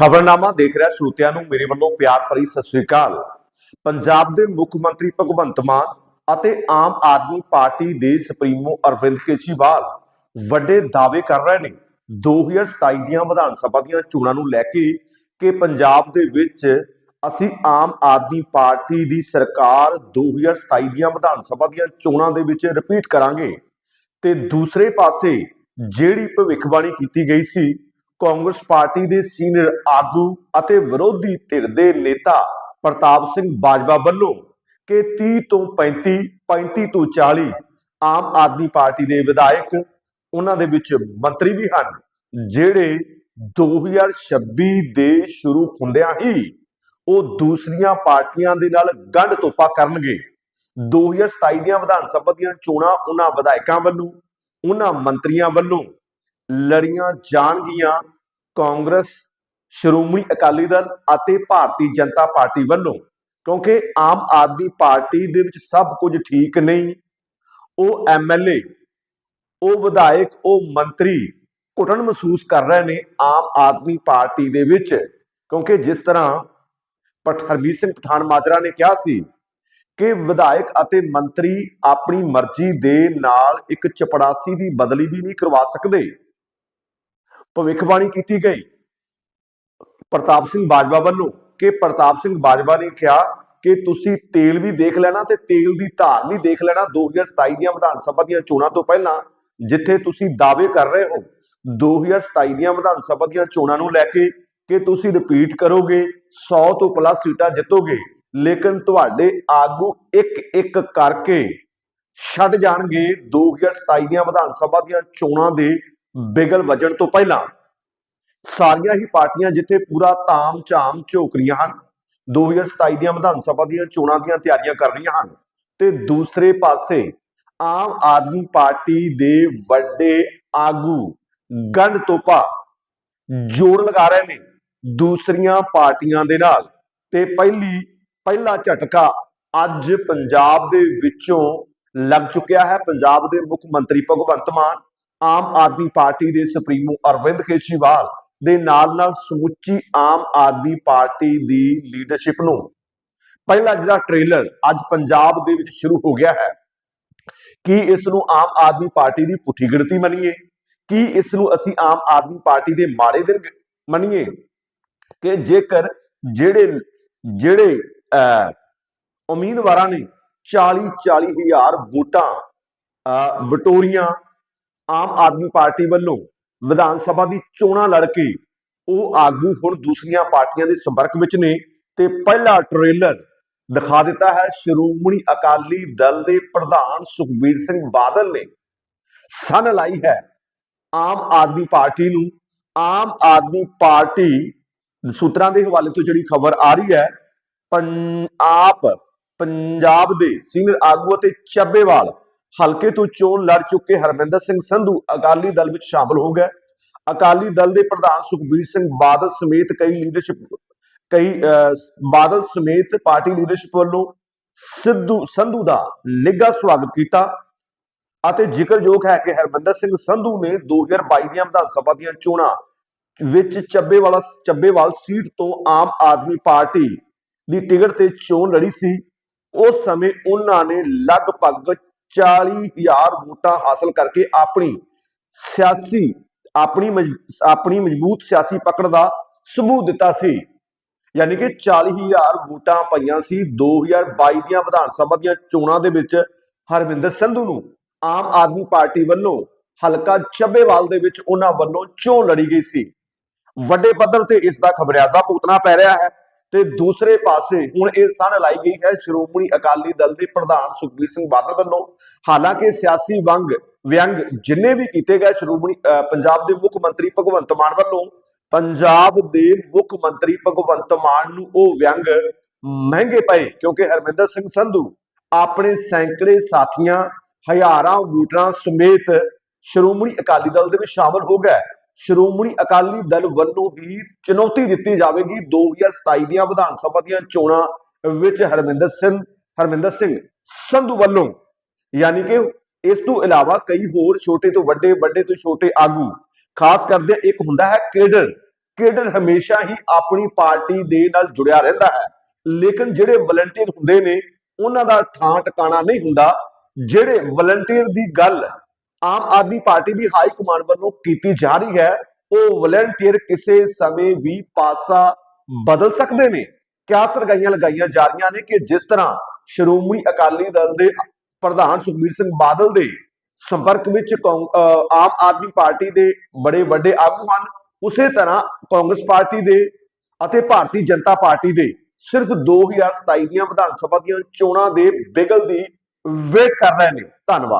ਖਬਰਨਾਮਾ ਦੇਖ ਰਿਹਾ ਸਰੋਤਿਆਂ ਨੂੰ ਮੇਰੇ ਵੱਲੋਂ ਪਿਆਰ ਭਰੀ ਸਤਿ ਸ੍ਰੀ ਅਕਾਲ। ਪੰਜਾਬ ਦੇ ਮੁੱਖ ਮੰਤਰੀ ਭਗਵੰਤ ਮਾਨ ਅਤੇ ਆਮ ਆਦਮੀ ਪਾਰਟੀ ਦੇ ਸੁਪਰੀਮੋ ਅਰਵਿੰਦ ਕੇਜਰੀਵਾਲ ਵੱਡੇ ਦਾਅਵੇ ਕਰ ਰਹੇ ਨੇ। 2027 ਦੀਆਂ ਵਿਧਾਨ ਸਭਾ ਦੀਆਂ ਚੋਣਾਂ ਨੂੰ ਲੈ ਕੇ ਕਿ ਪੰਜਾਬ ਦੇ ਵਿੱਚ ਅਸੀਂ ਆਮ ਆਦਮੀ ਪਾਰਟੀ ਦੀ ਸਰਕਾਰ 2027 ਦੀਆਂ ਵਿਧਾਨ ਸਭਾ ਦੀਆਂ ਚੋਣਾਂ ਦੇ ਵਿੱਚ ਰਿਪੀਟ ਕਰਾਂਗੇ। ਤੇ ਦੂਸਰੇ ਪਾਸੇ ਜਿਹੜੀ ਭਵਿੱਖਬਾਣੀ ਕੀਤੀ ਗਈ ਸੀ ਕਾਂਗਰਸ ਪਾਰਟੀ ਦੇ ਸੀਨੀਅਰ ਆਗੂ ਅਤੇ ਵਿਰੋਧੀ ਧਿਰ ਦੇ ਨੇਤਾ ਪ੍ਰਤਾਪ ਸਿੰਘ ਬਾਜਵਾ ਵੱਲੋਂ ਕਿ 30 ਤੋਂ 35 35 ਤੋਂ 40 ਆਮ ਆਦਮੀ ਪਾਰਟੀ ਦੇ ਵਿਧਾਇਕ ਉਹਨਾਂ ਦੇ ਵਿੱਚ ਮੰਤਰੀ ਵੀ ਹਨ, ਜਿਹੜੇ 2026 ਦੇ ਸ਼ੁਰੂ ਹੁੰਦਿਆਂ ਹੀ ਉਹ ਦੂਸਰੀਆਂ ਪਾਰਟੀਆਂ ਦੇ ਨਾਲ ਗੰਢ ਤੋਪਾ ਕਰਨਗੇ। 2027 ਦੀਆਂ ਵਿਧਾਨ ਸਭਾ ਦੀਆਂ ਚੋਣਾਂ ਉਹਨਾਂ ਵਿਧਾਇਕਾਂ ਵੱਲੋਂ, ਉਹਨਾਂ ਮੰਤਰੀਆਂ ਵੱਲੋਂ ਲੜੀਆਂ ਜਾਣਗੀਆਂ ਕਾਂਗਰਸ, ਸ਼੍ਰੋਮਣੀ ਅਕਾਲੀ ਦਲ ਅਤੇ ਭਾਰਤੀ ਜਨਤਾ ਪਾਰਟੀ ਵੱਲੋਂ। ਕਿਉਂਕਿ ਆਮ ਆਦਮੀ ਪਾਰਟੀ ਦੇ ਵਿੱਚ ਸਭ ਕੁਝ ਠੀਕ ਨਹੀਂ। ਉਹ ਐਮਐਲਏ ਉਹ ਵਿਧਾਇਕ, ਉਹ ਮੰਤਰੀ ਘੁਟਨ ਮਹਿਸੂਸ ਕਰ ਰਹੇ ਨੇ ਆਮ ਆਦਮੀ ਪਾਰਟੀ ਦੇ ਵਿੱਚ। ਕਿਉਂਕਿ ਜਿਸ ਤਰ੍ਹਾਂ ਪਠ, ਹਰਮੀਤ ਸਿੰਘ ਪਠਾਨ ਮਾਜਰਾ ਨੇ ਕਿਹਾ ਸੀ ਕਿ ਵਿਧਾਇਕ ਅਤੇ ਮੰਤਰੀ ਆਪਣੀ ਮਰਜ਼ੀ ਦੇ ਨਾਲ ਇੱਕ ਚਪੜਾਸੀ ਦੀ ਬਦਲੀ ਵੀ ਨਹੀਂ ਕਰਵਾ ਸਕਦੇ। ਭਵਿੱਖਬਾਣੀ ਕੀਤੀ ਗਈ। ਪ੍ਰਤਾਪ ਸਿੰਘ ਬਾਜਵਾ ਵੱਲੋਂ ਕਿ ਪ੍ਰਤਾਪ ਸਿੰਘ ਬਾਜਵਾ ਨੇ ਕਿਹਾ ਕਿ ਤੁਸੀਂ ਤੇਲ ਵੀ ਦੇਖ ਲੈਣਾ ਤੇ ਤੇਲ ਦੀ ਧਾਰ ਵੀ ਦੇਖ ਲੈਣਾ 2027 ਦੀਆਂ ਵਿਧਾਨ ਸਭਾ ਦੀਆਂ ਚੋਣਾਂ ਤੋਂ ਪਹਿਲਾਂ, ਜਿੱਥੇ ਤੁਸੀਂ ਦਾਅਵੇ ਕਰ ਰਹੇ ਹੋ 2027 ਦੀਆਂ ਵਿਧਾਨ ਸਭਾ ਦੀਆਂ ਚੋਣਾਂ ਨੂੰ ਲੈ ਕੇ ਕਿ ਤੁਸੀਂ ਰਿਪੀਟ ਕਰੋਗੇ 100 ਤੋਂ ਪਲੱਸ ਸੀਟਾਂ ਜਿੱਤੋਗੇ, ਲੇਕਿਨ ਤੁਹਾਡੇ ਆਗੂ ਇੱਕ ਇੱਕ ਕਰਕੇ ਛੱਡ ਜਾਣਗੇ 2027 ਦੀਆਂ ਵਿਧਾਨ ਸਭਾ ਦੀਆਂ ਚੋਣਾਂ ਦੇ ਬਿਗਲ ਵਜਣ ਤੋਂ ਪਹਿਲਾਂ ਸਾਰੀਆਂ ਹੀ ਪਾਰਟੀਆਂ ਜਿੱਥੇ ਪੂਰਾ ਤਾਮ ਝਾਮ ਝੋਕ ਰਹੀਆਂ ਹਨ 2027 ਦੀਆਂ ਵਿਧਾਨ ਸਭਾ ਦੀਆਂ ਚੋਣਾਂ ਦੀਆਂ ਤਿਆਰੀਆਂ ਕਰ ਰਹੀਆਂ ਹਨ ਤੇ ਦੂਸਰੇ ਪਾਸੇ ਆਮ ਆਦਮੀ ਪਾਰਟੀ ਦੇ ਵੱਡੇ ਆਗੂ ਗੰਢ ਤੋਪਾ ਜੋੜ ਲਗਾ ਰਹੇ ਨੇ ਦੂਸਰੀਆਂ ਪਾਰਟੀਆਂ ਦੇ ਨਾਲ ਤੇ ਪਹਿਲੀ ਪਹਿਲਾ ਝਟਕਾ ਅੱਜ ਪੰਜਾਬ ਦੇ ਵਿੱਚੋਂ ਲੱਗ ਚੁੱਕਿਆ ਹੈ। ਪੰਜਾਬ ਦੇ ਮੁੱਖ ਮੰਤਰੀ ਭਗਵੰਤ ਮਾਨ ਆਮ ਆਦਮੀ ਪਾਰਟੀ ਦੇ ਸੁਪਰੀਮੋ ਅਰਵਿੰਦ ਕੇਜਰੀਵਾਲ ਦੇ ਨਾਲ ਨਾਲ ਸਮੁੱਚੀ ਆਮ ਆਦਮੀ ਪਾਰਟੀ ਦੀ ਲੀਡਰਸ਼ਿਪ ਨੂੰ। ਪਹਿਲਾ ਜਿਹੜਾ ਟ੍ਰੇਲਰ ਅੱਜ ਪੰਜਾਬ ਦੇ ਵਿੱਚ ਸ਼ੁਰੂ ਹੋ ਗਿਆ ਹੈ ਕੀ ਇਸ ਨੂੰ ਆਮ ਆਦਮੀ ਪਾਰਟੀ ਦੀ ਪੁੱਠੀ ਗਿਣਤੀ ਮੰਨੀਏ? ਕੀ ਇਸ ਨੂੰ ਅਸੀਂ ਆਮ ਆਦਮੀ ਪਾਰਟੀ ਦੇ ਮਾੜੇ ਦਿਨ ਮੰਨੀਏ? ਕਿ ਜੇਕਰ ਜਿਹੜੇ ਜਿਹੜੇ ਅਹ, ਉਮੀਦਵਾਰਾਂ ਨੇ 40 40 ਹਜ਼ਾਰ ਵੋਟਾਂ ਅਹ, ਬਟੋਰੀਆਂ ਆਮ ਆਦਮੀ ਪਾਰਟੀ ਵੱਲੋਂ ਵਿਧਾਨ ਸਭਾ ਦੀ ਚੋਣਾਂ ਲੜ ਕੇ ਉਹ ਆਗੂ ਹੁਣ ਦੂਸਰੀਆਂ ਪਾਰਟੀਆਂ ਦੇ ਸੰਪਰਕ ਵਿੱਚ ਨੇ ਤੇ ਪਹਿਲਾ ਟ੍ਰੇਲਰ ਦਿਖਾ ਦਿੱਤਾ ਹੈ। ਸ਼੍ਰੋਮਣੀ ਅਕਾਲੀ ਦਲ ਦੇ ਪ੍ਰਧਾਨ ਸੁਖਬੀਰ ਸਿੰਘ ਬਾਦਲ ਨੇ। ਸਨ ਲਾਈ ਹੈ ਆਮ ਆਦਮੀ ਪਾਰਟੀ ਨੂੰ। ਆਮ ਆਦਮੀ ਪਾਰਟੀ ਸੂਤਰਾਂ ਦੇ ਹਵਾਲੇ ਤੋਂ ਜਿਹੜੀ ਖਬਰ ਆ ਰਹੀ ਹੈ, ਪੰ- ਆਪ ਪੰਜਾਬ ਦੇ ਸੀਨੀਅਰ ਆਗੂ ਅਤੇ ਚੱਬੇਵਾਲ ਹਲਕੇ ਤੋਂ ਚੋਣ ਲੜ ਚੁੱਕੇ ਹਰਮਿੰਦਰ ਸਿੰਘ ਸੰਧੂ ਅਕਾਲੀ ਦਲ ਵਿੱਚ ਸ਼ਾਮਲ ਹੋ ਗਏ। ਅਕਾਲੀ ਦਲ ਦੇ ਪ੍ਰਧਾਨ ਸੁਖਬੀਰ ਸਿੰਘ ਬਾਦਲ ਸਮੇਤ ਕਈ ਲੀਡਰਸ਼ਿਪ ਕਈ ਬਾਦਲ ਸਮੇਤ ਪਾਰਟੀ ਲੀਡਰਸ਼ਿਪ ਵੱਲੋਂ ਸਿੱਧੂ, ਸੰਧੂ ਦਾ ਨਿੱਘਾ ਸਵਾਗਤ ਕੀਤਾ ਅਤੇ ਜ਼ਿਕਰਯੋਗ ਹੈ ਕਿ ਹਰਮਿੰਦਰ ਸਿੰਘ ਸੰਧੂ ਨੇ 2022 ਦੀਆਂ ਵਿਧਾਨ ਸਭਾ ਦੀਆਂ ਚੋਣਾਂ ਵਿੱਚ ਚੱਬੇਵਾਲਾ ਚੱਬੇਵਾਲ ਸੀਟ ਤੋਂ ਆਮ ਆਦਮੀ ਪਾਰਟੀ ਦੀ ਟਿਕਟ ਤੇ ਚੋਣ ਲੜੀ ਸੀ। ਉਸ ਸਮੇਂ ਉਹਨਾਂ ਨੇ ਲਗਭਗ 40000 ਵੋਟਾਂ ਹਾਸਲ ਕਰਕੇ ਆਪਣੀ ਸਿਆਸੀ, ਆਪਣੀ ਮਜ- ਆਪਣੀ ਮਜ਼ਬੂਤ ਸਿਆਸੀ ਪਕੜ ਦਾ ਸਬੂਤ ਦਿੱਤਾ ਸੀ। ਯਾਨੀ ਕਿ 40000 ਵੋਟਾਂ ਪਈਆਂ ਸੀ 2022 ਦੀਆਂ ਵਿਧਾਨ ਸਭਾ ਦੀਆਂ ਚੋਣਾਂ ਦੇ ਵਿੱਚ ਹਰਵਿੰਦਰ ਸੰਧੂ ਨੂੰ। ਆਮ ਆਦਮੀ ਪਾਰਟੀ ਵੱਲੋਂ ਹਲਕਾ ਚੱਬੇਵਾਲ ਦੇ ਵਿੱਚ ਉਹਨਾਂ ਵੱਲੋਂ ਚੋਣ ਲੜੀ ਗਈ ਸੀ। ਵੱਡੇ ਪੱਧਰ ਤੇ ਇਸ ਦਾ ਖਬਰਿਆਜ਼ਾ ਭੁਗਤਣਾ ਪੈ ਰਿਹਾ ਹੈ। ਤੇ ਦੂਸਰੇ ਪਾਸੇ ਹੁਣ ਇਹ ਸਨ ਲਾਈ ਗਈ ਹੈ ਸ਼੍ਰੋਮਣੀ ਅਕਾਲੀ ਦਲ ਦੇ ਪ੍ਰਧਾਨ ਸੁਖਬੀਰ ਸਿੰਘ ਬਾਦਲ ਵੱਲੋਂ। ਹਾਲਾਂਕਿ ਸਿਆਸੀ ਵੰਗ ਵਿਅੰਗ ਜਿੰਨੇ ਵੀ ਕੀਤੇ ਗਏ ਸ਼੍ਰੋਮਣੀ ਪੰਜਾਬ ਦੇ ਮੁੱਖ ਮੰਤਰੀ ਭਗਵੰਤ ਮਾਨ ਵੱਲੋਂ, ਪੰਜਾਬ ਦੇ ਮੁੱਖ ਮੰਤਰੀ ਭਗਵੰਤ ਮਾਨ ਨੂੰ ਉਹ ਵਿਅੰਗ ਮਹਿੰਗੇ ਪਏ ਕਿਉਂਕਿ ਹਰਮਿੰਦਰ ਸਿੰਘ ਸੰਧੂ ਆਪਣੇ ਸੈਂਕੜੇ ਸਾਥੀਆਂ, ਹਜ਼ਾਰਾਂ ਵੋਟਰਾਂ ਸਮੇਤ ਸ਼੍ਰੋਮਣੀ ਅਕਾਲੀ ਦਲ ਦੇ ਵਿੱਚ ਸ਼ਾਮਲ ਹੋ ਗਏ। ਸ਼੍ਰੋਮਣੀ ਅਕਾਲੀ ਦਲ ਵੱਲੋਂ ਵੀ ਚੁਣੌਤੀ ਦਿੱਤੀ ਜਾਵੇਗੀ। 2027 ਦੀਆਂ ਵਿਧਾਨ ਸਭਾ ਦੀਆਂ ਚੋਣਾਂ ਵਿੱਚ ਹਰਮਿੰਦਰ ਸਿੰਘ ਹਰਮਿੰਦਰ ਸਿੰਘ ਸੰਧੂ ਵੱਲੋਂ, ਯਾਨੀ ਕਿ ਇਸ ਤੋਂ ਇਲਾਵਾ ਕਈ ਹੋਰ ਛੋਟੇ ਤੋਂ ਵੱਡੇ ਵੱਡੇ ਤੋਂ ਛੋਟੇ ਆਗੂ, ਖਾਸ ਕਰਦੇ ਇੱਕ ਹੁੰਦਾ ਹੈ ਕੇਡਰ। ਕੇਡਰ ਹਮੇਸ਼ਾ ਹੀ ਆਪਣੀ ਪਾਰਟੀ ਦੇ ਨਾਲ ਜੁੜਿਆ ਰਹਿੰਦਾ ਹੈ। ਲੇਕਿਨ ਜਿਹੜੇ ਵਲੰਟੀਅਰ ਹੁੰਦੇ ਨੇ, ਉਹਨਾਂ ਦਾ ਠਾਂ ਟਿਕਾਣਾ ਨਹੀਂ ਹੁੰਦਾ। ਜਿਹੜੇ ਵਲੰਟੀਅਰ ਦੀ ਗੱਲ ਆਮ ਆਦਮੀ ਪਾਰਟੀ ਦੀ ਹਾਈ ਕਮਾਂਡ ਵੱਲੋਂ ਕੀਤੀ ਜਾ ਰਹੀ ਹੈ, ਉਹ ਵਲੰਟੀਅਰ ਕਿਸੇ ਸਮੇਂ ਵੀ ਪਾਸਾ ਬਦਲ ਸਕਦੇ ਨੇ। ਕਿਆ ਸਰਗਾਈਆਂ ਲਗਾਈਆਂ ਜਾ ਰਹੀਆਂ ਨੇ ਕਿ ਜਿਸ ਤਰ੍ਹਾਂ ਸ਼੍ਰੋਮਣੀ ਅਕਾਲੀ ਦਲ ਦੇ ਪ੍ਰਧਾਨ ਸੁਖਬੀਰ ਸਿੰਘ ਬਾਦਲ ਦੇ ਸੰਪਰਕ ਵਿੱਚ ਕੌਂ- ਆਮ ਆਦਮੀ ਪਾਰਟੀ ਦੇ ਬੜੇ ਵੱਡੇ ਆਗੂ ਹਨ, ਉਸੇ ਤਰ੍ਹਾਂ ਕਾਂਗਰਸ ਪਾਰਟੀ ਦੇ ਅਤੇ ਭਾਰਤੀ ਜਨਤਾ ਪਾਰਟੀ ਦੇ ਸਿਰਫ 2027 ਦੀਆਂ ਵਿਧਾਨ ਸਭਾ ਦੀਆਂ ਚੋਣਾਂ ਦੇ ਬਿਗਲ ਦੀ ਵੇਟ ਕਰ ਰਹੇ ਨੇ। ਧੰਨਵਾਦ।